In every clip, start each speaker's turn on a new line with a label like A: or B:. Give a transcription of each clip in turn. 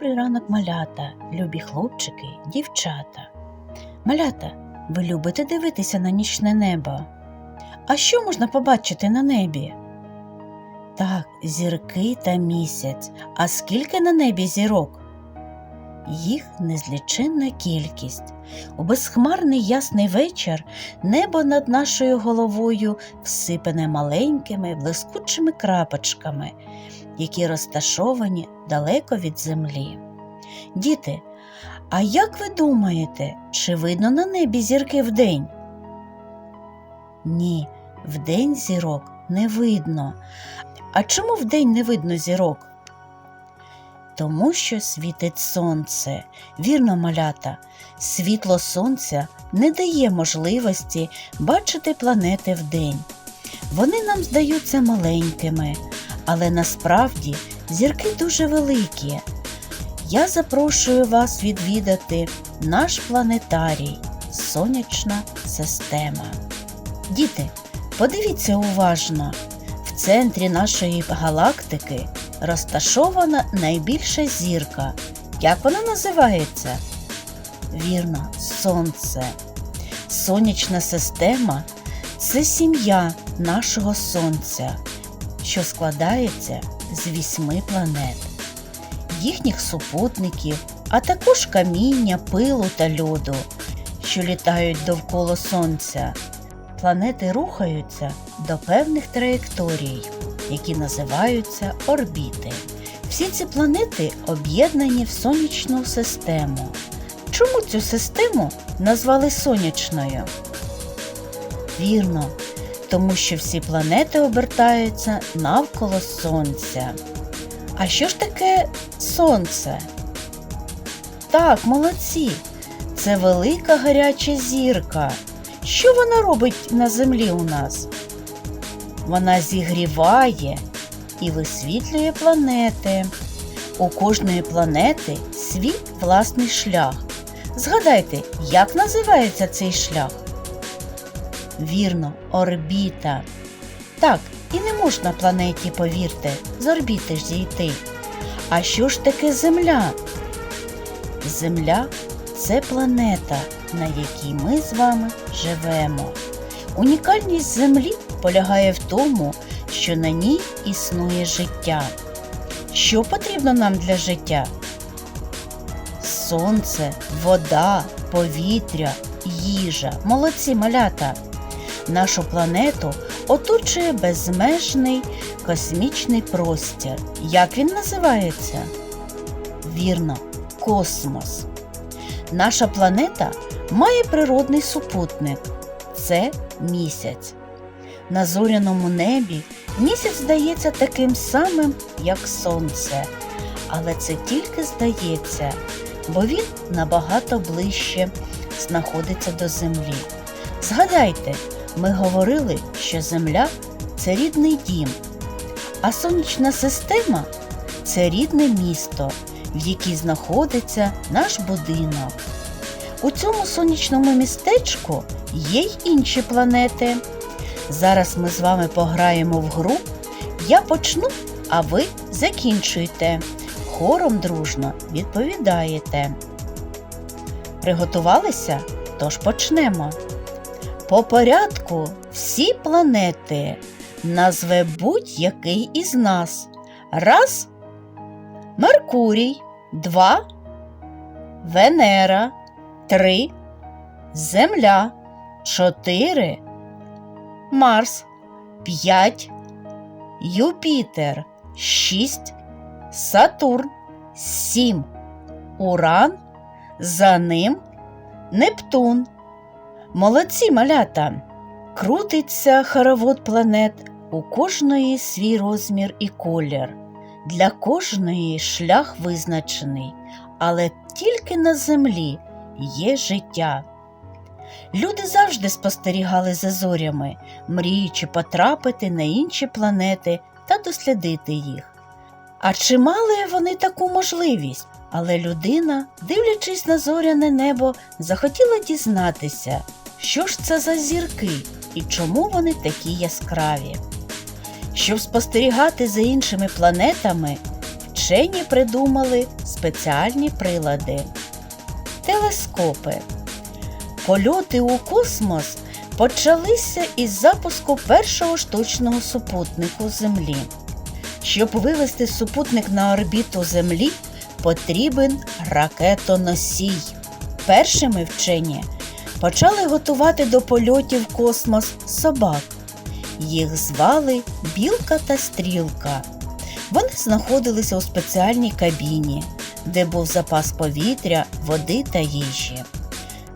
A: Добрий ранок, малята, любі хлопчики, дівчата. Малята, ви любите дивитися на нічне небо? А що можна побачити на небі? Так, зірки та місяць. А скільки на небі зірок? Їх незліченна кількість. У безхмарний ясний вечір небо над нашою головою всипане маленькими блискучими крапочками, які розташовані далеко від землі. Діти, а як ви думаєте, чи видно на небі зірки вдень? Ні, вдень зірок не видно. А чому вдень не видно зірок? Тому що світить сонце. Вірно, малята, світло сонця не дає можливості бачити планети вдень. Вони нам здаються маленькими, але насправді зірки дуже великі. Я запрошую вас відвідати наш планетарій Сонячна система. Діти, подивіться уважно. В центрі нашої галактики розташована найбільша зірка. Як вона називається? Вірно, Сонце. Сонячна система це сім'я нашого Сонця, що складається з вісьми планет, їхніх супутників, а також каміння, пилу та льоду, що літають довкола Сонця. Планети рухаються до певних траєкторій, які називаються орбіти. Всі ці планети об'єднані в сонячну систему. Чому цю систему назвали сонячною? Вірно, тому що всі планети обертаються навколо Сонця. А що ж таке Сонце? Так, молодці, це велика гаряча зірка. Що вона робить на землі у нас? Вона зігріває і висвітлює планети. У кожної планети свій власний шлях. Згадайте, як називається цей шлях? Вірно, орбіта. Так, і не можна планеті, повірте, з орбіти ж зійти. А що ж таке Земля? Земля це планета, на якій ми з вами живемо. Унікальність Землі полягає в тому, що на ній існує життя. Що потрібно нам для життя? Сонце, вода, повітря, їжа. Молодці малята. Нашу планету оточує безмежний космічний простір. Як він називається? Вірно, космос. Наша планета має природний супутник це місяць. На зоряному небі місяць здається таким самим, як сонце. Але це тільки здається, бо він набагато ближче знаходиться до землі. Згадайте, ми говорили, що Земля це рідний дім, а сонячна система це рідне місто, в якій знаходиться наш будинок. У цьому сонячному містечку є й інші планети. Зараз ми з вами пограємо в гру. Я почну, а ви закінчуйте. Хором дружно відповідаєте. Приготувалися? Тож почнемо. По порядку всі планети назве будь-який із нас. Раз Меркурій, два Венера, три Земля, чотири Марс, п'ять Юпітер, шість Сатурн, сім Уран, за ним Нептун. Молодці малята! Крутиться хоровод планет, у кожної свій розмір і колір. Для кожної шлях визначений, але тільки на землі є життя. Люди завжди спостерігали за зорями, мріючи потрапити на інші планети та дослідити їх. А чи мали вони таку можливість? Але людина, дивлячись на зоряне небо, захотіла дізнатися, що ж це за зірки і чому вони такі яскраві. Щоб спостерігати за іншими планетами, вчені придумали спеціальні прилади. Телескопи. Польоти у космос почалися із запуску першого штучного супутнику Землі. Щоб вивести супутник на орбіту Землі, потрібен ракетоносій. Першими вчені почали готувати до польотів в космос собак. Їх звали Білка та Стрілка. Вони знаходилися у спеціальній кабіні, де був запас повітря, води та їжі.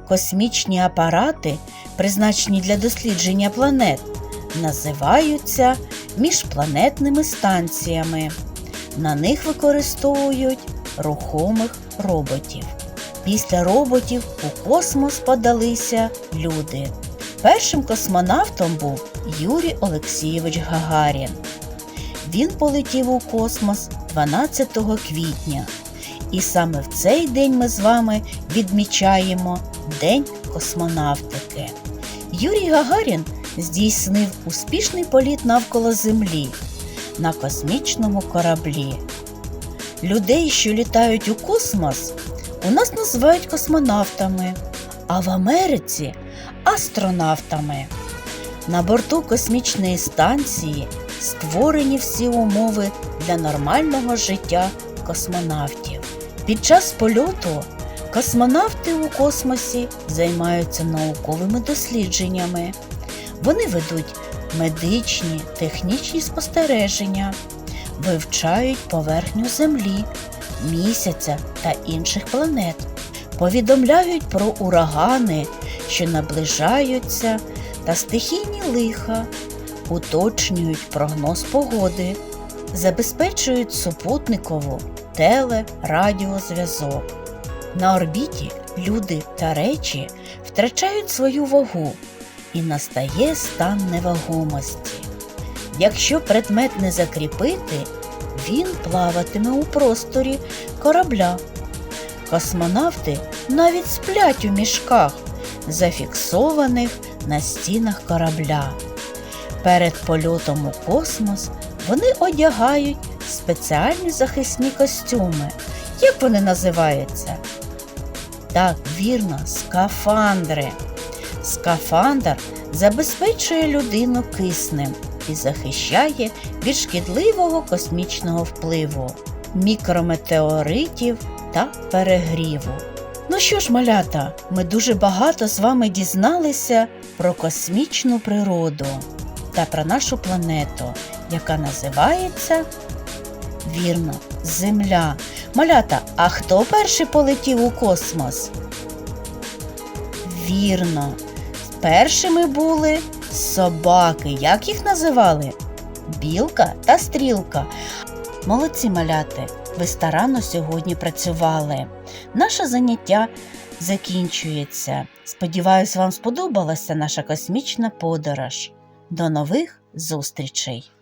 A: Космічні апарати, призначені для дослідження планет, називаються міжпланетними станціями. На них використовують рухомих роботів. Після роботів у космос подалися люди. Першим космонавтом був Юрій Олексійович Гагарін. Він полетів у космос 12 квітня. І саме в цей день ми з вами відмічаємо День космонавтики. Юрій Гагарін здійснив успішний політ навколо Землі на космічному кораблі. Людей, що літають у космос, у нас називають космонавтами, а в Америці астронавтами. На борту космічної станції створені всі умови для нормального життя космонавтів. Під час польоту космонавти у космосі займаються науковими дослідженнями. Вони ведуть медичні, технічні спостереження, вивчають поверхню Землі, місяця та інших планет, повідомляють про урагани, що наближаються, та стихійні лиха, уточнюють прогноз погоди, забезпечують супутникову теле, радіозв'язок. На орбіті люди та речі втрачають свою вагу і настає стан невагомості. Якщо предмет не закріпити, він плаватиме у просторі корабля. Космонавти навіть сплять у мішках, зафіксованих на стінах корабля. Перед польотом у космос вони одягають спеціальні захисні костюми. Як вони називаються? Так, вірно, скафандри. Скафандр забезпечує людину киснем і захищає від шкідливого космічного впливу, мікрометеоритів та перегріву. Ну що ж, малята, ми дуже багато з вами дізналися про космічну природу та про нашу планету, яка називається вірно, Земля. Малята, а хто перший полетів у космос? Вірно, першими були собаки. Як їх називали? Білка та стрілка. Молодці маляти, ви старанно сьогодні працювали. Наше заняття закінчується. Сподіваюсь, вам сподобалася наша космічна подорож. До нових зустрічей!